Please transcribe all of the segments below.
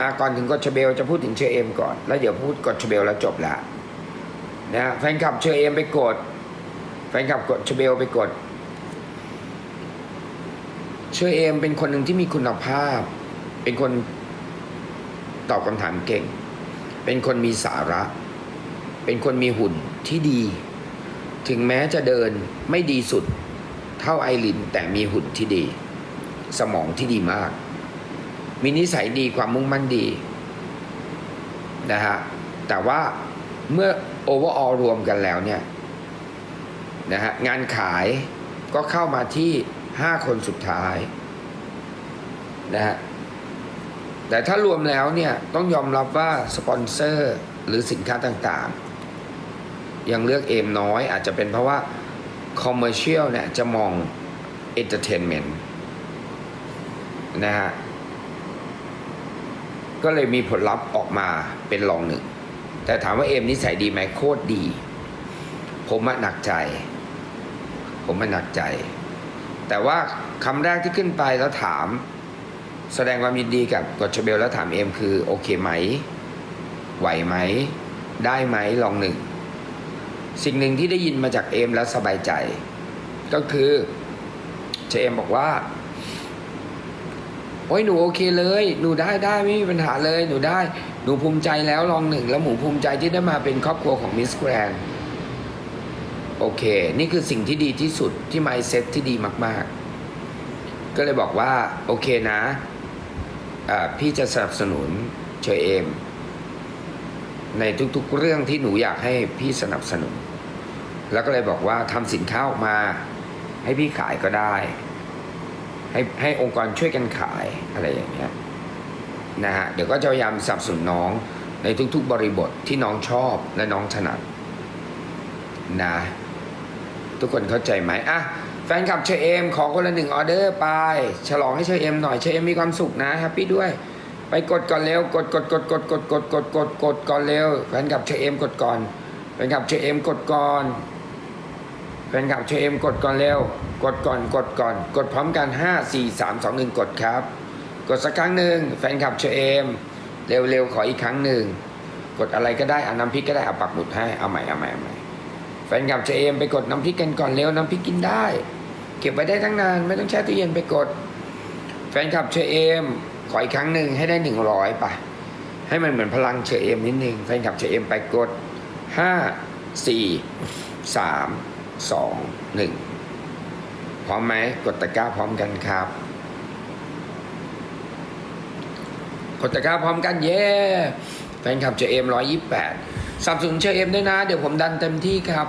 อะก่อนถึงกดชเบลจะพูดถึงเชอเอมก่อน แล้วเดี๋ยวพูดกดชเบลแล้วจบละนะแฟนคลับเชอเอมไปกด แฟนคลับกดชเบลไปกด เชอเอมเป็นคนหนึ่งที่มีคุณภาพ เป็นคนตอบคำถามเก่ง เป็นคนมีสาระ เป็นคนมีหุ่นที่ดี ถึงแม้จะเดินไม่ดีสุด เท่าไอรินแต่มีหุ่นที่ดี สมองที่ดีมาก มีนิสัยดีความมุ่งมั่นดีนะฮะแต่ว่าเมื่อโอเวอร์ออรวมกันแล้วเนี่ยนะฮะงานขายก็เข้ามาที่ 5 คนสุดท้ายนะฮะแต่ถ้ารวมแล้วเนี่ยต้องยอมรับว่าสปอนเซอร์หรือสินค้าต่างๆ ยังเลือกเอมน้อยอาจจะเป็นเพราะว่าคอมเมอร์เชียลเนี่ยจะมองเอนเตอร์เทนเมนต์นะฮะ ก็เลยมีผลลัพธ์ออกมาเป็นรองหนึ่ง แต่ถามว่าเอมนิสัยดีไหมโคตรดี ผมมาหนักใจ ผมมาหนักใจ แต่ว่าคำแรกที่ขึ้นไปแล้วถาม แสดงความยินดีกับกดชเบลแล้วถามเอมคือโอเคไหม ไหวไหม ได้ไหมลองหนึ่ง สิ่งหนึ่งที่ได้ยินมาจากเอมแล้วสบายใจ ก็คือเชเอมบอกว่า โอ้ยหนูโอเคเลย หนูได้ได้ไม่มีปัญหาเลย หนูได้ หนูภูมิใจแล้วลองหนึ่ง แล้วหมูภูมิใจที่ได้มาเป็นครอบครัวของมิสแกรนโอเค นี่คือสิ่งที่ดีที่สุดที่ mindset ที่ดีมาก ๆ ก็เลยบอกว่า โอเคนะอ่าพี่จะสนับสนุนเชอเอม ในทุกๆเรื่องที่หนูอยากให้พี่สนับสนุน แล้วก็เลยบอกว่าทำสินค้าออกมา ให้พี่ขายก็ได้ ให้ให้องค์กรช่วยกันขายอะไรอย่างเงี้ยนะฮะเดี๋ยวก็จะพยายามสนับสนน้องในทุกๆบริบทที่น้องชอบและน้องถนัดนะทุกคนเข้าใจไหมอะแฟนคลับเชอเอมขอคนละหนึ่งออเดอร์ไป ฉลองให้เชอเอมหน่อยเชอเอมมีความสุขนะแฮปปี้ด้วย ไปกดก่อนเร็วกดกดกดกดกดกดกดกดกดก่อนเร็วแฟนคลับเชอเอมกดก่อนแฟนคลับเชอเอมกดก่อน แฟนคลับเชเอมกดก่อนเร็ว กดก่อนกดก่อน กดพร้อมกัน 5 4 3 2 1 กดครับ กดสักครั้งหนึ่งแฟนคลับเชเอมเร็วๆขออีกครั้งหนึ่งกดอะไรก็ได้เอาน้ำพริกก็ได้เอาปักหมุดให้เอาใหม่เอาใหม่เอาใหม่แฟนคลับเชเอมไปกดน้ำพริกกันก่อนเร็วน้ำพริกกินได้ เก็บไว้ได้ตั้งนานไม่ต้องแช่ตู้เย็นไปกด แฟนคลับเชเอมขออีกครั้งหนึ่งให้ได้หนึ่งร้อยไปให้มันเหมือนพลังเชเอมนิดนึงแฟนคลับเชเอมไปกดห้าสี่สาม สองหนึ่งพร้อมไหมกดตะกร้าพร้อมกันครับ กดตะกร้าพร้อมกันเย้แฟนคลับเชอเอ็มร้อยยี่แปดสับสนเชเอ็มด้วยนะ เดี๋ยวผมดันเต็มที่ครับ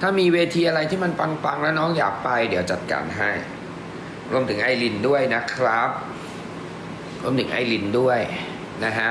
ถ้ามีเวทีอะไรที่มันปังๆ แล้วน้องอยากไป เดี๋ยวจัดการให้ รวมถึงไอรินด้วยนะครับ รวมถึงไอรินด้วยนะฮะ